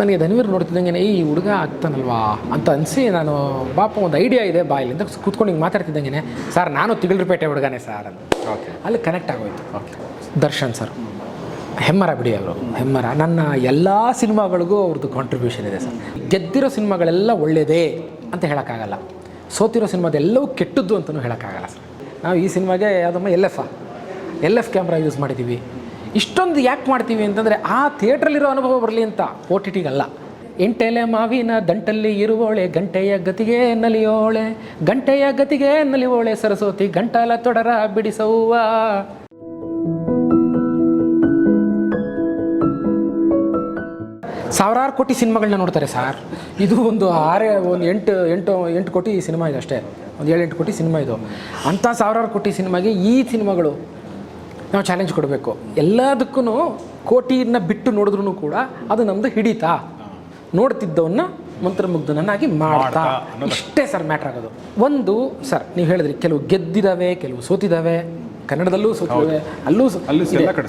ನನಗೆ ಧನ್ವೀರ್ ನೋಡ್ತಿದ್ದಂಗೆ ಈ ಹುಡುಗ ಆಗ್ತಾನಲ್ವಾ? ಅಂತ ಅನಿಸಿ ನಾನು ಪಾಪ ಒಂದು ಐಡಿಯಾ ಇದೆ ಬಾ ಇಲ್ಲಿಂದ ಕೂತ್ಕೊಂಡು ಹಿಂಗೆ ಮಾತಾಡ್ತಿದ್ದಂಗೆ ಸರ್ ನಾನು ತಿಗಳರಿಪೇಟೆ ಹುಡುಗನೇ ಸರ್ ಅಂತ. ಓಕೆ ಅಲ್ಲಿ ಕನೆಕ್ಟ್ ಆಗೋಯ್ತು. Okay Darshan sir. ಹೆಮ್ಮರ ಬಿಡಿ ಅವರು ಹೆಮ್ಮರ. ನನ್ನ ಎಲ್ಲ ಸಿನಿಮಾಗಳಿಗೂ ಅವ್ರದ್ದು ಕಾಂಟ್ರಿಬ್ಯೂಷನ್ ಇದೆ ಸರ್. ಗೆದ್ದಿರೋ ಸಿನಿಮಾಗಳೆಲ್ಲ ಒಳ್ಳೆಯದೇ ಅಂತ ಹೇಳೋಕ್ಕಾಗಲ್ಲ. ಸೋತಿರೋ ಸಿನಿಮಾದೆಲ್ಲವೂ ಕೆಟ್ಟದ್ದು ಅಂತಲೂ ಹೇಳೋಕ್ಕಾಗಲ್ಲ ಸರ್. ನಾವು ಈ ಸಿನಿಮಾಗೆ ಯಾವುದಮ್ಮ L F L F camera use ಮಾಡಿದ್ದೀವಿ ಇಷ್ಟೊಂದು ಯಾಕೆ ಮಾಡ್ತೀವಿ ಅಂತಂದರೆ ಆ ಥಿಯೇಟ್ರಲ್ಲಿರೋ ಅನುಭವ ಬರಲಿ ಅಂತ ಓ ಟಿ ಟಿಗಲ್ಲ. ಎಂಟೆಲೆ ಮಾವಿನ ದಂಟಲ್ಲಿ ಇರುವೋಳೆ, ಗಂಟೆಯ ಗತಿಗೆ ನಲಿಯೋಳೆ, ಗಂಟೆಯ ಗತಿಗೆ ನಲಿಯೋಳೆ ಸರಸ್ವತಿ, ಗಂಟಲ ತೊಡರ ಬಿಡಿಸವ್ವ. ಸಾವಿರಾರು ಕೋಟಿ ಸಿನಿಮಾಗಳನ್ನ ನೋಡ್ತಾರೆ ಸರ್. ಇದು ಒಂದು ಆರೇ, ಒಂದು ಎಂಟು ಎಂಟು ಎಂಟು ಕೋಟಿ ಸಿನಿಮಾ ಇದೆ ಅಷ್ಟೇ. ಒಂದು ಏಳೆಂಟು ಕೋಟಿ ಸಿನಿಮಾ ಇದು. ಅಂಥ ಸಾವಿರಾರು ಕೋಟಿ ಸಿನಿಮಾಗೆ ಈ ಸಿನಿಮಾಗಳು ನಾವು ಚಾಲೆಂಜ್ ಕೊಡಬೇಕು. ಎಲ್ಲದಕ್ಕೂ ಕೋಟಿಯನ್ನು ಬಿಟ್ಟು ನೋಡಿದ್ರೂ ಕೂಡ ಅದು ನಮ್ಮದು ಹಿಡಿತಾ. ನೋಡ್ತಿದ್ದವನ್ನ ಮಂತ್ರಮುಗ್ಧನನ್ನಾಗಿ ಮಾಡ್ತಾ. ಇಷ್ಟೇ ಸರ್ ಮ್ಯಾಟ್ರ್ ಆಗೋದು. ಒಂದು ಸರ್ ನೀವು ಹೇಳಿದ್ರಿ ಕೆಲವು ಗೆದ್ದಿದ್ದಾವೆ ಕೆಲವು ಸೋತಿದ್ದಾವೆ ಕನ್ನಡದಲ್ಲೂ ಸೋತಿದ್ದಾವೆ ಅಲ್ಲೂ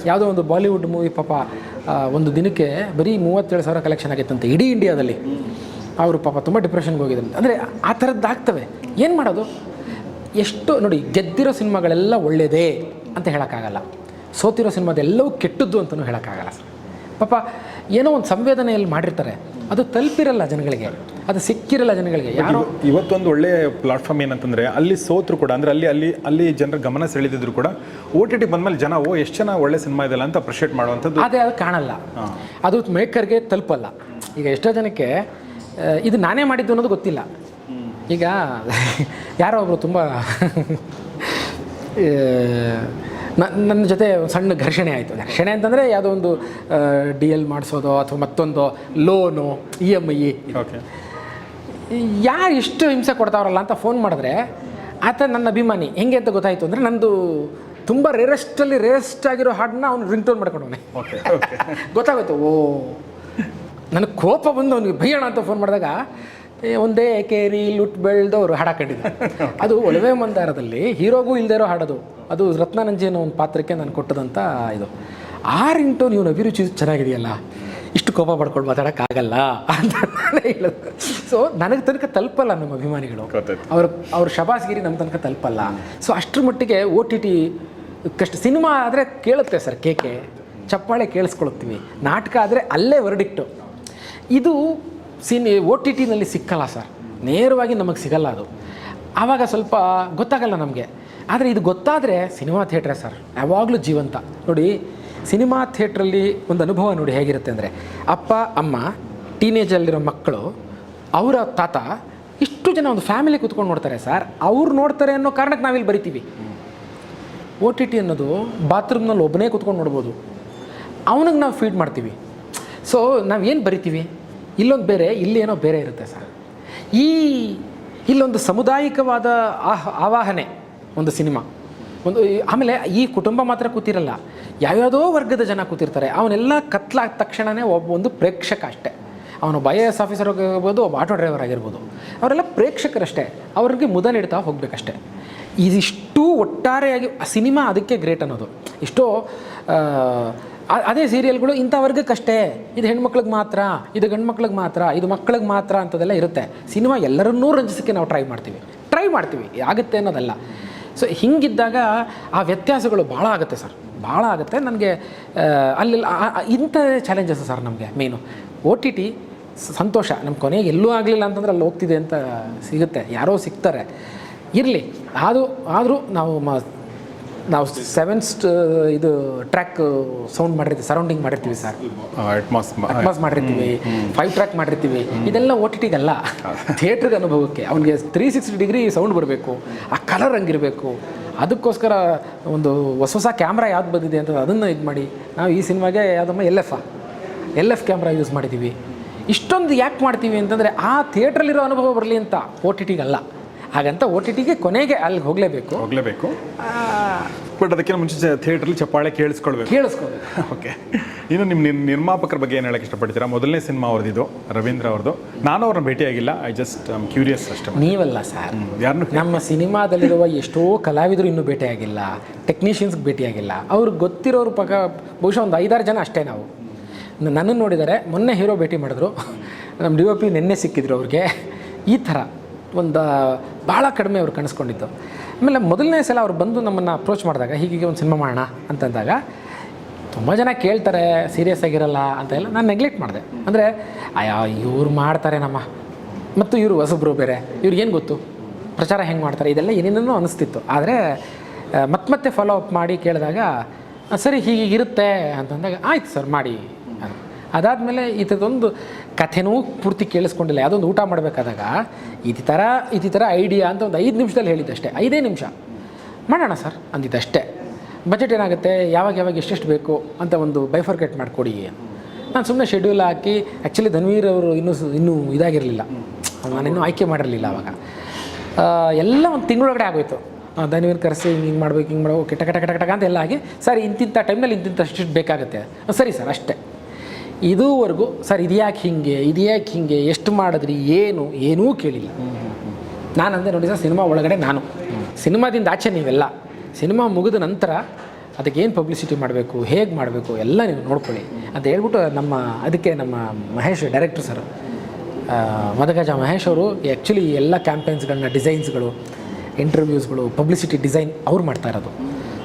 ಯಾವುದೋ ಒಂದು ಬಾಲಿವುಡ್ ಮೂವಿ ಪಾಪ ಒಂದು ದಿನಕ್ಕೆ ಬರೀ ಮೂವತ್ತೇಳು ಸಾವಿರ ಕಲೆಕ್ಷನ್ ಆಗಿತ್ತಂತೆ ಇಡೀ ಇಂಡಿಯಾದಲ್ಲಿ. ಅವರು ಪಾಪ ತುಂಬ ಡಿಪ್ರೆಷನ್ಗೆ ಹೋಗಿದ್ದಾರೆ ಅಂದರೆ ಆ ಥರದ್ದಾಗ್ತವೆ ಏನು ಮಾಡೋದು? ಎಷ್ಟು ನೋಡಿ ಗೆದ್ದಿರೋ ಸಿನಿಮಾಗಳೆಲ್ಲ ಒಳ್ಳೆಯದೇ ಅಂತ ಹೇಳೋಕ್ಕಾಗಲ್ಲ. ಸೋತಿರೋ ಸಿನಿಮಾದೆಲ್ಲವೂ ಕೆಟ್ಟದ್ದು ಅಂತಲೂ ಹೇಳೋಕ್ಕಾಗಲ್ಲ ಪಾಪ ಏನೋ ಒಂದು ಸಂವೇದನೆಯಲ್ಲಿ ಮಾಡಿರ್ತಾರೆ. ಅದು ತಲುಪಿರಲ್ಲ ಜನಗಳಿಗೆ. ಅದು ಸಿಕ್ಕಿರಲ್ಲ ಜನಗಳಿಗೆ. ಯಾರು ಇವತ್ತೊಂದು ಒಳ್ಳೆಯ ಪ್ಲಾಟ್ಫಾರ್ಮ್ ಏನಂತಂದರೆ ಅಲ್ಲಿ ಸೋತ್ರು ಕೂಡ ಅಂದರೆ ಅಲ್ಲಿ ಅಲ್ಲಿ ಅಲ್ಲಿ ಜನರ ಗಮನ ಸೆಳೆದಿದ್ರು ಕೂಡ ಓ ಟಿ ಟಿ ಬಂದಮೇಲೆ ಜನ ಓ ಎಷ್ಟು ಜನ ಒಳ್ಳೆ ಸಿನಿಮಾ ಇದೆಲ್ಲ ಅಂತ ಅಪ್ರಿಷಿಯೇಟ್ ಮಾಡುವಂಥದ್ದು. ಅದೇ ಅದು ಕಾಣಲ್ಲ. ಅದು ಮೇಕರ್ಗೆ ತಲುಪಲ್ಲ. ಈಗ ಎಷ್ಟೋ ಜನಕ್ಕೆ ಇದು ನಾನೇ ಮಾಡಿದ್ದು ಅನ್ನೋದು ಗೊತ್ತಿಲ್ಲ. ಈಗ ಯಾರೋ ಒಬ್ಬರು ತುಂಬ ನನ್ನ ಜೊತೆ ಒಂದು ಸಣ್ಣ ಘರ್ಷಣೆ ಆಯಿತು. ಘರ್ಷಣೆ ಅಂತಂದರೆ ಯಾವುದೋ ಒಂದು ಡಿ ಎಲ್ ಮಾಡಿಸೋದೋ ಅಥವಾ ಮತ್ತೊಂದು loan E M I okay ಯಾರು ಎಷ್ಟು ಹಿಂಸೆ ಕೊಡ್ತಾವ್ರಲ್ಲ ಅಂತ ಫೋನ್ ಮಾಡಿದ್ರೆ ಆತ ನನ್ನ ಅಭಿಮಾನಿ. ಹೆಂಗೆ ಅಂತ ಗೊತ್ತಾಯಿತು ಅಂದರೆ ನಂದು ತುಂಬ ರೇರೆಸ್ಟಲ್ಲಿ ರೇರೆಸ್ಟ್ ಆಗಿರೋ ಹಾಡನ್ನ ಅವ್ನು ರಿಂಗ್ ಟೋನ್ ಮಾಡ್ಕೊಂಡವನೆ. ಓಕೆ ಓಕೆ ಗೊತ್ತಾಗೋಯ್ತು ಓ ನನಗೆ ಕೋಪ ಬಂದು ಅವನಿಗೆ ಭಯೋಣ ಅಂತ ಫೋನ್ ಮಾಡಿದಾಗ ಒಂದೇ ಕೇರಿ ಲುಟ್ ಬೆಳೆದವರು ಹಾಡ ಅದು ಒಲವೇ ಮಂದಾರದಲ್ಲಿ ಹೀರೋಗೂ ಇಲ್ಲದೆ ಇರೋ ಹಾಡೋದು. ಅದು ರತ್ನಾನಂಜಿ ಅನ್ನೋ ಒಂದು ಪಾತ್ರಕ್ಕೆ ನಾನು ಕೊಟ್ಟದಂತ ಇದು. ಆರಿಂಟು ರಿಂಟು ನೀವು ಅಭಿರುಚಿ ಚೆನ್ನಾಗಿದೆಯಲ್ಲ? ಇಷ್ಟು ಕೋಪ ಪಡ್ಕೊಂಡು ಮಾತಾಡೋಕ್ಕಾಗಲ್ಲ ಅಂತ ನಾನೇ ಹೇಳೋದು. ಸೊ ನನಗೆ ತನಕ ತಲುಪಲ್ಲ ನಮ್ಮ ಅಭಿಮಾನಿಗಳು. ಅವ್ರ ಅವ್ರ ಶಬಾಸ್ಗಿರಿ ನಮ್ಮ ತನಕ ತಲುಪಲ್ಲ. ಸೊ ಅಷ್ಟರ ಮಟ್ಟಿಗೆ ಒ ಟಿ ಟಿ ಕಷ್ಟ ಸಿನಿಮಾ ಆದರೆ ಕೇಳುತ್ತೆ ಸರ್ ಕೇಕೆ ಚಪ್ಪಾಳೆ ಕೇಳಿಸ್ಕೊಳ್ತೀವಿ. ನಾಟಕ ಆದರೆ ಅಲ್ಲೇ ವರ್ಡಿಕ್ಟು ಇದು ಸಿನಿ ಓ ಟಿ ಟಿನಲ್ಲಿ ಸಿಕ್ಕಲ್ಲ ಸರ್. ನೇರವಾಗಿ ನಮಗೆ ಸಿಗಲ್ಲ ಅದು. ಆವಾಗ ಸ್ವಲ್ಪ ಗೊತ್ತಾಗಲ್ಲ ನಮಗೆ. ಆದರೆ ಇದು ಗೊತ್ತಾದರೆ ಸಿನಿಮಾ ಥಿಯೇಟ್ರೇ ಸರ್. ಯಾವಾಗಲೂ ಜೀವಂತ. ನೋಡಿ, ಸಿನಿಮಾ ಥಿಯೇಟ್ರಲ್ಲಿ ಒಂದು ಅನುಭವ ನೋಡಿ ಹೇಗಿರುತ್ತೆ ಅಂದರೆ, ಅಪ್ಪ, ಅಮ್ಮ ಟೀನೇಜಲ್ಲಿರೋ ಮಕ್ಕಳು, ಅವರ ತಾತ ಇಷ್ಟು ಜನ ಒಂದು ಫ್ಯಾಮಿಲಿ ಕೂತ್ಕೊಂಡು ನೋಡ್ತಾರೆ ಸರ್. ಅವ್ರು ನೋಡ್ತಾರೆ ಅನ್ನೋ ಕಾರಣಕ್ಕೆ ನಾವಿಲ್ಲಿ ಬರಿತೀವಿ. ಓ ಟಿ ಟಿ ಅನ್ನೋದು ಬಾತ್ರೂಮ್ನಲ್ಲಿ ಒಬ್ಬನೇ ಕೂತ್ಕೊಂಡು ನೋಡ್ಬೋದು. ಅವನಿಗೆ ನಾವು ಫೀಡ್ ಮಾಡ್ತೀವಿ. ಸೊ ನಾವೇನು ಬರಿತೀವಿ? ಇಲ್ಲೊಂದು ಬೇರೆ ಇಲ್ಲೇನೋ ಬೇರೆ ಇರುತ್ತೆ ಸರ್. ಈ ಇಲ್ಲೊಂದು ಸಮುದಾಯಿಕವಾದ ಆಹ್, ಆವಾಹನೆ, ಒಂದು ಸಿನಿಮಾ. ಒಂದು ಆಮೇಲೆ ಈ ಕುಟುಂಬ ಮಾತ್ರ ಕೂತಿರಲ್ಲ, ಯಾವ್ಯಾವುದೋ ವರ್ಗದ ಜನ ಕೂತಿರ್ತಾರೆ ಅವನೆಲ್ಲ ಕತ್ಲಾದ ತಕ್ಷಣವೇ ಒಬ್ಬ ಒಂದು ಪ್ರೇಕ್ಷಕ ಅಷ್ಟೇ. ಅವನು ಬೈ ಎ ಎಸ್ ಆಫೀಸರ್ ಆಗಿರ್ಬೋದು, ಒಬ್ಬ ಆಟೋ ಡ್ರೈವರ್ ಆಗಿರ್ಬೋದು. ಅವರೆಲ್ಲ ಪ್ರೇಕ್ಷಕರಷ್ಟೇ, ಅವ್ರಿಗೆ ಮುದ ನೀಡ್ತಾ ಹೋಗಬೇಕಷ್ಟೇ. ಇದಿಷ್ಟು ಒಟ್ಟಾರೆಯಾಗಿ ಸಿನಿಮಾ ಅದಕ್ಕೆ ಗ್ರೇಟ್ ಅನ್ನೋದು. ಅ- ಅದೇ ಸೀರಿಯಲ್ಗಳು ಇಂಥ ವರ್ಗಕ್ಕಷ್ಟೇ ಇದು ಹೆಣ್ಮಕ್ಳಿಗೆ ಮಾತ್ರ, ಇದು ಗಂಡು ಮಕ್ಳಿಗೆ ಮಾತ್ರ, ಇದು ಮಕ್ಳಿಗೆ ಮಾತ್ರ ಅಂತದೆಲ್ಲ ಇರುತ್ತೆ. ಸಿನಿಮಾ ಎಲ್ಲರನ್ನೂ ರಂಜಿಸೋಕ್ಕೆ ನಾವು ಟ್ರೈ ಮಾಡ್ತೀವಿ. ಟ್ರೈ ಮಾಡ್ತೀವಿ. ಆಗುತ್ತೆ ಅನ್ನೋದಲ್ಲ. ಸೊ, ಹಿಂಗಿದ್ದಾಗ ಆ ವ್ಯತ್ಯಾಸಗಳು ಭಾಳ ಆಗುತ್ತೆ ಸರ್. ಭಾಳ ಆಗುತ್ತೆ. ನನಗೆ ಅಲ್ಲಿ ಇಂಥ ಚಾಲೆಂಜಸ್ ಸರ್ ನಮಗೆ ಮೇನು ಓ ಟಿ ಟಿ, ಸಂತೋಷ. ನಮ್ಮ ಕೊನೆಗೆ ಎಲ್ಲೂ ಆಗಲಿಲ್ಲ ಅಂತಂದ್ರೆ ಅಲ್ಲಿ ಹೋಗ್ತಿದೆ ಅಂತ ಸಿಗುತ್ತೆ. ಯಾರೋ ಸಿಗ್ತಾರೆ. ಇರಲಿ. ಆದರೂ ಆದರೂ ನಾವು ಮ ನಾವು ಸೆವೆನ್ಸ್ಟ್ ಇದು ಟ್ರ್ಯಾಕ್ ಸೌಂಡ್ ಮಾಡಿರ್ತೀವಿ ಸರೌಂಡಿಂಗ್ ಮಾಡಿರ್ತೀವಿ ಸರ್ ಅಟ್ಮಾಸ್ ಮಾಡಿರ್ತೀವಿ ಫೈವ್ ಟ್ರ್ಯಾಕ್ ಮಾಡಿರ್ತೀವಿ. ಇದೆಲ್ಲ ಓ ಟಿ ಟಿಗಲ್ಲ ಥಿಯೇಟ್ರಿಗೆ ಅನುಭವಕ್ಕೆ. ಅವನಿಗೆ ತ್ರೀ ಸಿಕ್ಸ್ಟಿ ಡಿಗ್ರಿ ಸೌಂಡ್ ಬರಬೇಕು. ಆ ಕಲರ್ ಹಂಗಿರಬೇಕು. ಅದಕ್ಕೋಸ್ಕರ ಒಂದು ಹೊಸ ಹೊಸ ಕ್ಯಾಮ್ರಾ ಯಾವ್ದು ಬಂದಿದೆ ಅಂತ ಅದನ್ನು ಇದು ಮಾಡಿ. ನಾವು ಈ ಸಿನಿಮಾಗೆ ಯಾವುದಮ್ಮ L F L F camera use ಮಾಡಿದ್ದೀವಿ ಇಷ್ಟೊಂದು ಯಾಕೆ ಮಾಡ್ತೀವಿ ಅಂತಂದರೆ ಆ ಥಿಯೇಟ್ರಲ್ಲಿರೋ ಅನುಭವ ಬರಲಿ ಅಂತ ಓ ಟಿ ಟಿಗಲ್ಲ ಹಾಗಂತ ಓ ಟಿ ಟಿಗೆ ಕೊನೆಗೆ ಅಲ್ಲಿ ಹೋಗಲೇಬೇಕು. ಹೋಗಲೇಬೇಕು. ಬಟ್ ಅದಕ್ಕಿಂತ ಮುಂಚೆ ಥಿಯೇಟ್ರಲ್ಲಿ ಚಪ್ಪಾಳೆ ಕೇಳಿಸ್ಕೊಳ್ಬೇಕು. ಕೇಳಿಸ್ಕೊಳ್ಬೇಕು. ಓಕೆ. ಇನ್ನು ನಿಮ್ಮ ನಿರ್- ನಿರ್ಮಾಪಕರ ಬಗ್ಗೆ ಏನು ಹೇಳಕ್ಕೆ ಇಷ್ಟಪಡ್ತೀರಾ? ಮೊದಲನೇ ಸಿನಿಮಾ ಅವ್ರದ್ದು ರವೀಂದ್ರ ಅವ್ರದ್ದು. ನಾನು ಅವ್ರನ್ನ ಭೇಟಿಯಾಗಿಲ್ಲ. ಐ ಜಸ್ಟ್ ಕ್ಯೂರಿಯಸ್ ಅಷ್ಟೇ. ನೀವಲ್ಲ ಸರ್. ಯಾರನ್ನು ನಮ್ಮ ಸಿನಿಮಾದಲ್ಲಿರುವ ಎಷ್ಟೋ ಕಲಾವಿದರು ಇನ್ನೂ ಭೇಟಿಯಾಗಿಲ್ಲ. ಟೆಕ್ನಿಷಿಯನ್ಸ್ಗೆ ಭೇಟಿಯಾಗಿಲ್ಲ. ಅವ್ರಿಗೆ ಗೊತ್ತಿರೋರು ಪಕ್ಕ ಬಹುಶಃ ಒಂದು ಐದಾರು ಜನ ಅಷ್ಟೇ ನಾವು. ನನ್ನನ್ನು ನೋಡಿದರೆ. ಮೊನ್ನೆ ಹೀರೋ ಭೇಟಿ ಮಾಡಿದ್ರು. ನಮ್ಮ ಡಿ ಒ ಪಿ ನಿನ್ನೆ ಸಿಕ್ಕಿದ್ರು ಅವ್ರಿಗೆ. ಈ ಥರ. ಒಂದು ಭಾಳ ಕಡಿಮೆ ಅವ್ರು ಕಾಣಿಸ್ಕೊಂಡಿದ್ದು. ಆಮೇಲೆ ಮೊದಲನೇ ಸಲ ಅವ್ರು ಬಂದು ನಮ್ಮನ್ನು ಅಪ್ರೋಚ್ ಮಾಡಿದಾಗ ಹೀಗೆ ಒಂದು ಸಿನಿಮಾ ಮಾಡೋಣ ಅಂತಂದಾಗ ತುಂಬ ಜನ ಕೇಳ್ತಾರೆ ಸೀರಿಯಸ್ ಆಗಿರಲ್ಲ ಅಂತ ಎಲ್ಲ ನಾನು ನೆಗ್ಲೆಕ್ಟ್ ಮಾಡಿದೆ. ಅಂದರೆ ಅಯ್ಯೋ ಇವ್ರು ಮಾಡ್ತಾರೆ ನಮ್ಮ ಮತ್ತು ಇವರು ಹೊಸಬ್ರು ಬೇರೆ ಇವ್ರಿಗೇನು ಗೊತ್ತು? ಪ್ರಚಾರ ಹೆಂಗೆ ಮಾಡ್ತಾರೆ? ಇದೆಲ್ಲ ಏನೇನೋ ಅನಿಸ್ತಿತ್ತು. ಆದರೆ ಮತ್ತೆ ಮತ್ತೆ ಫಾಲೋ ಅಪ್ ಮಾಡಿ ಕೇಳಿದಾಗ "ಆ, ಸರಿ ಹೀಗಿರುತ್ತೆ ಅಂತಂದಾಗ ಆಯ್ತು ಸರ್ ಮಾಡಿ. ಅದಾದಮೇಲೆ ಈ ಥರದೊಂದು ಕಥೆನೂ ಪೂರ್ತಿ ಕೇಳಿಸ್ಕೊಂಡಿಲ್ಲ. ಯಾವುದೊಂದು ಊಟ ಮಾಡಬೇಕಾದಾಗ ಇದು ಥರ ಇದು ಥರ ಐಡಿಯಾ ಅಂತ ಒಂದು ಐದು ನಿಮಿಷದಲ್ಲಿ ಹೇಳಿದ್ದಷ್ಟೇ ಐದೇ ನಿಮಿಷ. ಮಾಡೋಣ ಸರ್, ಅಂದಿದ್ದಷ್ಟೇ. ಬಜೆಟ್ ಏನಾಗುತ್ತೆ? ಯಾವಾಗ ಯಾವಾಗ ಎಷ್ಟೆಷ್ಟು ಬೇಕು ಅಂತ ಒಂದು ಬೈಫರ್ಕೇಟ್ ಮಾಡಿಕೊಡಿ. ನಾನು ಸುಮ್ಮನೆ ಶೆಡ್ಯೂಲ್ ಹಾಕಿ ಆ್ಯಕ್ಚುಲಿ ಧನ್ವೀರ್ ಅವರು ಇನ್ನೂ ಇನ್ನೂ ಇದಾಗಿರಲಿಲ್ಲ. ನಾನಿನ್ನೂ ಆಯ್ಕೆ ಮಾಡಿರಲಿಲ್ಲ ಅವಾಗ. ಎಲ್ಲ ಒಂದು ತಿಂಗಳೊಳಗಡೆ ಆಗೋಯ್ತು. ಧನ್ವೀರ್ ಕರೆಸಿ ಹಿಂಗೆ ಹಿಂಗೆ ಮಾಡ್ಬೇಕು ಹಿಂಗೆ ಮಾಡ್ಬೇಕು ಕೆಟ್ಟ ಕಟ ಕಟ ಕಟಕ ಅಂತ ಎಲ್ಲ ಆಗಿ ಸರ್ ಇಂತಿಂಥ ಟೈಮ್ನಲ್ಲಿ ಇಂತಿಂಥ ಅಷ್ಟು ಬೇಕಾಗುತ್ತೆ. ಸರಿ ಸರ್, ಅಷ್ಟೇ. ಇದುವರೆಗೂ ಸರ್ ಇದ್ಯಾಕೆ ಹಿಂಗೆ ಇದ್ಯಾಕೆ ಹಿಂಗೆ ಎಷ್ಟು ಮಾಡಿದ್ರಿ ಏನು ಏನೂ ಕೇಳಿಲ್ಲ. ನಾನು ಅಂದೆ ನೋಡಿ ಸರ್ ಸಿನಿಮಾ ಒಳಗಡೆ ನಾನು. ಸಿನಿಮಾದಿಂದ ಆಚೆ ನೀವೆಲ್ಲ. ಸಿನಿಮಾ ಮುಗಿದ ನಂತರ ಅದಕ್ಕೆ ಏನು ಪಬ್ಲಿಸಿಟಿ ಮಾಡಬೇಕು ಹೇಗೆ ಮಾಡಬೇಕು ಎಲ್ಲ ನೀವು ನೋಡ್ಕೊಳ್ಳಿ. ಅಂತ ಹೇಳ್ಬಿಟ್ಟು ನಮ್ಮ ಅದಕ್ಕೆ ನಮ್ಮ ಮಹೇಶ್ ಡೈರೆಕ್ಟ್ರ್ ಸರ್ ಮದಗಜ ಮಹೇಶ್ ಅವರು ಆ್ಯಕ್ಚುಲಿ ಎಲ್ಲ ಕ್ಯಾಂಪೇನ್ಸ್ಗಳನ್ನ ಡಿಸೈನ್ಸ್ಗಳು ಇಂಟರ್ವ್ಯೂಸ್ಗಳು ಪಬ್ಲಿಸಿಟಿ ಡಿಸೈನ್ ಅವ್ರು ಮಾಡ್ತಾ ಇರೋದು.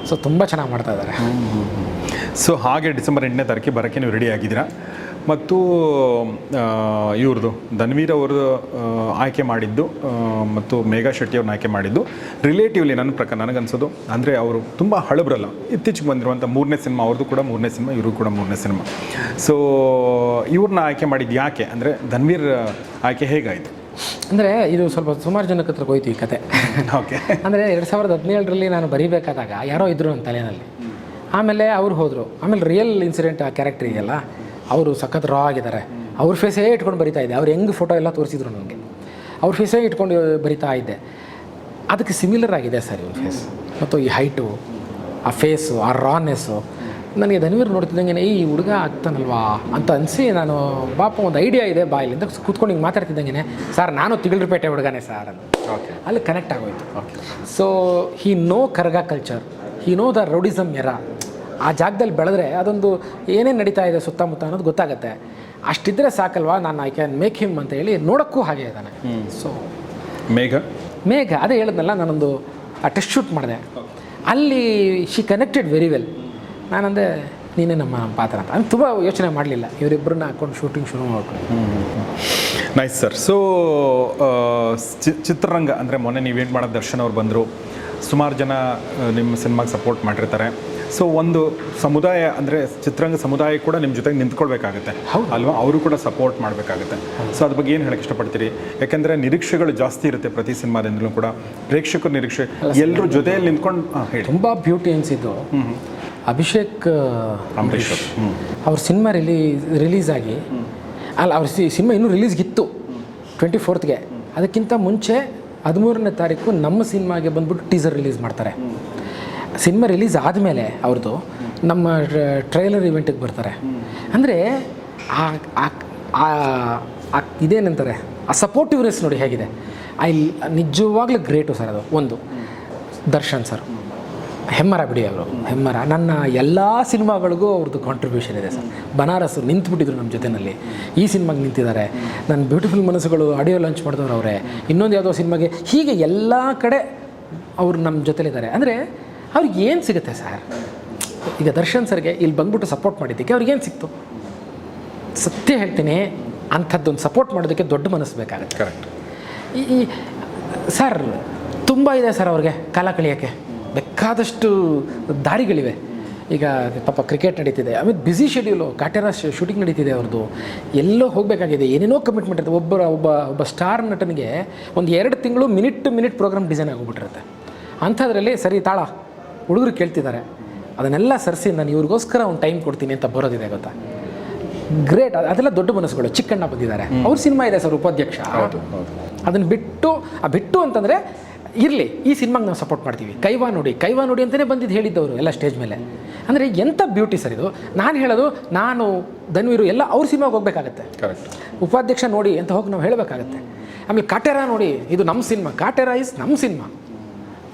ಸೊ ತುಂಬ ಚೆನ್ನಾಗಿ ಮಾಡ್ತಾ ಇದ್ದಾರೆ. ಸೊ ಹಾಗೆ ಡಿಸೆಂಬರ್ ಎಂಟನೇ ತಾರೀಕಿಗೆ ಬರೋಕ್ಕೆ ನೀವು ರೆಡಿ ಆಗಿದ್ದೀರಾ? ಮತ್ತು ಇವ್ರದ್ದು ಧನ್ವೀರ್ ಅವರು ಆಯ್ಕೆ ಮಾಡಿದ್ದು ಮತ್ತು ಮೇಘಾ ಶೆಟ್ಟಿ ಅವ್ರನ್ನ ಆಯ್ಕೆ ಮಾಡಿದ್ದು. ರಿಲೇಟಿವ್ಲಿ ನನ್ನ ಪ್ರಕಾರ ನನಗನ್ಸೋದು ಅಂದರೆ ಅವರು ತುಂಬ ಹಳಬ್ರಲ್ಲ. ಇತ್ತೀಚೆಗೆ ಬಂದಿರುವಂಥ ಮೂರನೇ ಸಿನಿಮಾ ಅವ್ರದ್ದು ಕೂಡ ಮೂರನೇ ಸಿನಿಮಾ ಇವರು ಕೂಡ ಮೂರನೇ ಸಿನಿಮಾ. ಸೊ ಇವ್ರನ್ನ ಆಯ್ಕೆ ಮಾಡಿದ್ದು ಯಾಕೆ? ಅಂದರೆ ಧನ್ವೀರ್ ಆಯ್ಕೆ ಹೇಗಾಯಿತು? ಅಂದರೆ ಇದು ಸ್ವಲ್ಪ ಸುಮಾರು ಜನಕ್ಕೆ ಹತ್ರ ಹೋಯ್ತು ಈ ಕತೆ. ಓಕೆ ಅಂದರೆ ಎರಡು ಸಾವಿರದ ಹದಿನೇಳರಲ್ಲಿ ನಾನು ಬರಿಬೇಕಾದಾಗ ಯಾರೋ ಇದ್ದರು ನನ್ನ ತಲೆಯಲ್ಲಿ. ಆಮೇಲೆ ಅವ್ರು ಹೋದರು. ಆಮೇಲೆ ರಿಯಲ್ ಇನ್ಸಿಡೆಂಟ್ ಆ ಕ್ಯಾರೆಕ್ಟರ್ ಇದೆಯಲ್ಲ ಅವರು ಸಖತ್ ರಾ ಆಗಿದ್ದಾರೆ. ಅವ್ರ ಫೇಸೇ ಇಟ್ಕೊಂಡು ಬರಿತಾ ಇದ್ದೆ. ಅವ್ರು ಹೆಂಗೆ ಫೋಟೋ ಎಲ್ಲ ತೋರಿಸಿದ್ರು ನನಗೆ ಅವ್ರ ಫೇಸೇ ಇಟ್ಕೊಂಡು ಬರಿತಾ ಇದ್ದೆ. ಅದಕ್ಕೆ ಸಿಮಿಲರ್ ಆಗಿದೆ ಸರ್ ಇವ್ರ ಫೇಸ್ ಮತ್ತು ಈ ಹೈಟು ಆ ಫೇಸು ಆ ರಾನೆಸ್ಸು ನನಗೆ ಧನ್ವೀರ್ ನೋಡ್ತಿದ್ದಂಗೆ ಈ ಹುಡುಗ ಆಗ್ತಾನಲ್ವಾ? ಅಂತ ಅನಿಸಿ ನಾನು ಬಾಪ ಒಂದು ಐಡಿಯಾ ಇದೆ ಬಾ ಇಲ್ಲಿಂದ ಕೂತ್ಕೊಂಡು ಹಿಂಗೆ ಮಾತಾಡ್ತಿದ್ದಂಗೆ ಸರ್ ನಾನು ತಿಗಳರಿಪೇಟೆ ಹುಡುಗನೇ ಸರ್ ಅಂತ ಓಕೆ ಅಲ್ಲಿ ಕನೆಕ್ಟ್ ಆಗೋಯ್ತು. So he know Karaga culture he know the rowdyism uh ಆ ಜಾಗದಲ್ಲಿ ಬೆಳೆದ್ರೆ ಅದೊಂದು ಏನೇನು ನಡೀತಾ ಇದೆ ಸುತ್ತಮುತ್ತ ಅನ್ನೋದು ಗೊತ್ತಾಗುತ್ತೆ. ಅಷ್ಟಿದ್ರೆ ಸಾಕಲ್ವಾ? ನಾನು ಐ ಕ್ಯಾನ್ ಮೇಕ್ ಹಿಮ್ ಅಂತ ಹೇಳಿ ನೋಡೋಕ್ಕೂ ಹಾಗೆ ಇದ್ದಾನೆ. ಸೊ ಮೇಘ? ಮೇಘ ಅದೇ ಹೇಳಿದ್ನಲ್ಲ ನಾನೊಂದು ಆ ಟೆಸ್ಟ್ ಶೂಟ್ ಮಾಡಿದೆ. ಅಲ್ಲಿ ಶಿ ಕನೆಕ್ಟೆಡ್ ವೆರಿ ವೆಲ್ ನಾನಂದೆ ನೀನೇ ನಮ್ಮ ಪಾತ್ರ ಅಂತ. ನಾನು ತುಂಬ ಯೋಚನೆ ಮಾಡಲಿಲ್ಲ. ಇವರಿಬ್ಬರನ್ನ ಹಾಕೊಂಡು ಶೂಟಿಂಗ್ ಶುರು ಮಾಡ್ಕೊಂಡು. ನೈಸ್ ಸರ್ ಸೊ ಚಿತ್ರರಂಗ ಅಂದರೆ ಮೊನ್ನೆ ನೀವು ಏನು ಮಾಡೋದು ದರ್ಶನ್ ಅವ್ರು ಬಂದರು. ಸುಮಾರು ಜನ ನಿಮ್ಮ ಸಿನಿಮಾಗೆ ಸಪೋರ್ಟ್ ಮಾಡಿರ್ತಾರೆ. ಸೊ ಒಂದು ಸಮುದಾಯ ಅಂದರೆ ಚಿತ್ರರಂಗ ಸಮುದಾಯ ಕೂಡ ನಿಮ್ಮ ಜೊತೆಗೆ ನಿಂತ್ಕೊಳ್ಬೇಕಾಗುತ್ತೆ. ಅಲ್ವಾ? ಅವರು ಕೂಡ ಸಪೋರ್ಟ್ ಮಾಡಬೇಕಾಗುತ್ತೆ. ಸೊ ಅದ್ರ ಬಗ್ಗೆ ಏನು ಹೇಳಕ್ಕೆ ಇಷ್ಟಪಡ್ತೀರಿ? ಯಾಕೆಂದರೆ ನಿರೀಕ್ಷೆಗಳು ಜಾಸ್ತಿ ಇರುತ್ತೆ ಪ್ರತಿ ಸಿನಿಮಾದಿಂದಲೂ ಕೂಡ. ಪ್ರೇಕ್ಷಕರ ನಿರೀಕ್ಷೆ. ಎಲ್ಲರೂ ಜೊತೆಯಲ್ಲಿ ನಿಂತ್ಕೊಂಡು ಹೇಳಿ. ತುಂಬ ಬ್ಯೂಟಿ ಅನಿಸಿದ್ದು ಅಭಿಷೇಕ್ ಅಂಬರೀಷ್ ಅವ್ರು. ಅವ್ರ ಸಿನಿಮಾ ರಿಲೀಸ್ ರಿಲೀಸ್ ಆಗಿ ಅಲ್ಲ ಅವ್ರ ಸಿನಿಮಾ ಇನ್ನೂ ರಿಲೀಸ್ಗಿತ್ತು ಟ್ವೆಂಟಿ ಫೋರ್ತ್ಗೆ. ಅದಕ್ಕಿಂತ ಮುಂಚೆ ಹದಿಮೂರನೇ ತಾರೀಕು ನಮ್ಮ ಸಿನಿಮಾಗೆ ಬಂದ್ಬಿಟ್ಟು ಟೀಸರ್ ರಿಲೀಸ್ ಮಾಡ್ತಾರೆ. ಸಿನಿಮಾ ರಿಲೀಸ್ ಆದಮೇಲೆ ಅವ್ರದ್ದು ನಮ್ಮ ಟ್ರೈಲರ್ ಇವೆಂಟಿಗೆ ಬರ್ತಾರೆ. ಅಂದರೆ ಆ ಇದೇನಂತಾರೆ, ಆ ಸಪೋರ್ಟಿವ್ನೆಸ್ ನೋಡಿ ಹೇಗಿದೆ. ಐ ನಿಜವಾಗ್ಲೂ ಗ್ರೇಟು ಸರ್ ಅದು, ಒಂದು. ದರ್ಶನ್ ಸರ್ ಹೆಮ್ಮರ ಬಿಡಿ ಅವರು, ಹೆಮ್ಮರ. ನನ್ನ ಎಲ್ಲ ಸಿನಿಮಾಗಳಿಗೂ ಅವ್ರದ್ದು ಕಾಂಟ್ರಿಬ್ಯೂಷನ್ ಇದೆ ಸರ್ ಬನಾರಸ್ ನಿಂತುಬಿಟ್ಟಿದ್ರು ನಮ್ಮ ಜೊತೆಯಲ್ಲಿ ಈ ಸಿನಿಮಾಗೆ ನಿಂತಿದ್ದಾರೆ. ನನ್ನ ಬ್ಯೂಟಿಫುಲ್ ಮನಸ್ಸುಗಳು ಆಡಿಯೋ ಲಾಂಚ್ ಮಾಡಿದವರು ಅವರೇ. ಇನ್ನೊಂದು ಯಾವುದೋ ಸಿನಿಮಾಗೆ ಹೀಗೆ ಎಲ್ಲ ಕಡೆ ಅವರು ನಮ್ಮ ಜೊತೆಲಿದ್ದಾರೆ. ಅಂದರೆ ಅವ್ರಿಗೆ ಏನು ಸಿಗುತ್ತೆ ಸರ್? ಈಗ ದರ್ಶನ್ ಸರ್ಗೆ ಇಲ್ಲಿ ಬಂದ್ಬಿಟ್ಟು ಸಪೋರ್ಟ್ ಮಾಡಿದ್ದಕ್ಕೆ ಅವ್ರಿಗೆ ಏನು ಸಿಕ್ತು? ಸತ್ಯ ಹೇಳ್ತೀನಿ ಅಂಥದ್ದೊಂದು ಸಪೋರ್ಟ್ ಮಾಡೋದಕ್ಕೆ ದೊಡ್ಡ ಮನಸ್ಸು ಬೇಕಾಗುತ್ತೆ. ಕರೆಕ್ಟ್ ಈ ಈ ಸರ್ ತುಂಬ ಇದೆ ಸರ್ ಅವ್ರಿಗೆ ಕಾಲ ಕಳಿಯೋಕ್ಕೆ. ಬೇಕಾದಷ್ಟು ದಾರಿಗಳಿವೆ. ಈಗ ಪಾಪ ಕ್ರಿಕೆಟ್ ನಡೀತಿದೆ ಆಮೇಲೆ ಬ್ಯುಸಿ ಶೆಡ್ಯೂಲು ಕಾಟೇರ ಶೂಟಿಂಗ್ ನಡೀತಿದೆ ಅವ್ರದ್ದು. ಎಲ್ಲೋ ಹೋಗಬೇಕಾಗಿದೆ ಏನೇನೋ ಕಮಿಟ್ಮೆಂಟ್ ಇರುತ್ತೆ. ಒಬ್ಬರ ಒಬ್ಬ ಒಬ್ಬ ಸ್ಟಾರ್ ನಟನಿಗೆ ಒಂದು ಎರಡು ತಿಂಗಳು minute to minute program design ಆಗೋಗ್ಬಿಟ್ಟಿರುತ್ತೆ. ಅಂಥದ್ರಲ್ಲಿ ಸರಿ ತಾಳ. ಹುಡುಗರು ಕೇಳ್ತಿದ್ದಾರೆ ಅದನ್ನೆಲ್ಲ ಸರಿಸಿ ನಾನು ಇವ್ರಿಗೋಸ್ಕರ ಒಂದು ಟೈಮ್ ಕೊಡ್ತೀನಿ ಅಂತ ಬರೋದಿದೆ ಗೊತ್ತಾ? ಗ್ರೇಟ್ ಅದೆಲ್ಲ ದೊಡ್ಡ ಮನಸ್ಸುಗಳು ಚಿಕ್ಕಣ್ಣ ಬಂದಿದ್ದಾರೆ. ಅವ್ರ ಸಿನಿಮಾ ಇದೆ ಸರ್ ಉಪಾಧ್ಯಕ್ಷ. ಅದನ್ನು ಬಿಟ್ಟು ಆ ಬಿಟ್ಟು ಅಂತಂದರೆ ಇರಲಿ ಈ ಸಿನಿಮಾಗೆ ನಾವು ಸಪೋರ್ಟ್ ಮಾಡ್ತೀವಿ. ಕೈವಾ ನೋಡಿ ಕೈವಾ ನೋಡಿ ಅಂತಲೇ ಬಂದಿದ್ದು ಹೇಳಿದ್ದವರು ಎಲ್ಲ ಸ್ಟೇಜ್ ಮೇಲೆ. ಅಂದರೆ ಎಂಥ ಬ್ಯೂಟಿ ಸರ್ ಇದು? ನಾನು ಹೇಳೋದು ನಾನು ಧನ್ವೀರು ಎಲ್ಲ ಅವ್ರ ಸಿನಿಮಾಗೆ ಹೋಗಬೇಕಾಗತ್ತೆ. ಉಪಾಧ್ಯಕ್ಷ ನೋಡಿ ಅಂತ ಹೋಗಿ ನಾವು ಹೇಳಬೇಕಾಗತ್ತೆ. ಆಮೇಲೆ ಕಾಟೆರಾ ನೋಡಿ ಇದು ನಮ್ಮ ಸಿನಿಮಾ ಕಾಟೆರಾ ಇಸ್ ನಮ್ಮ ಸಿನಿಮಾ.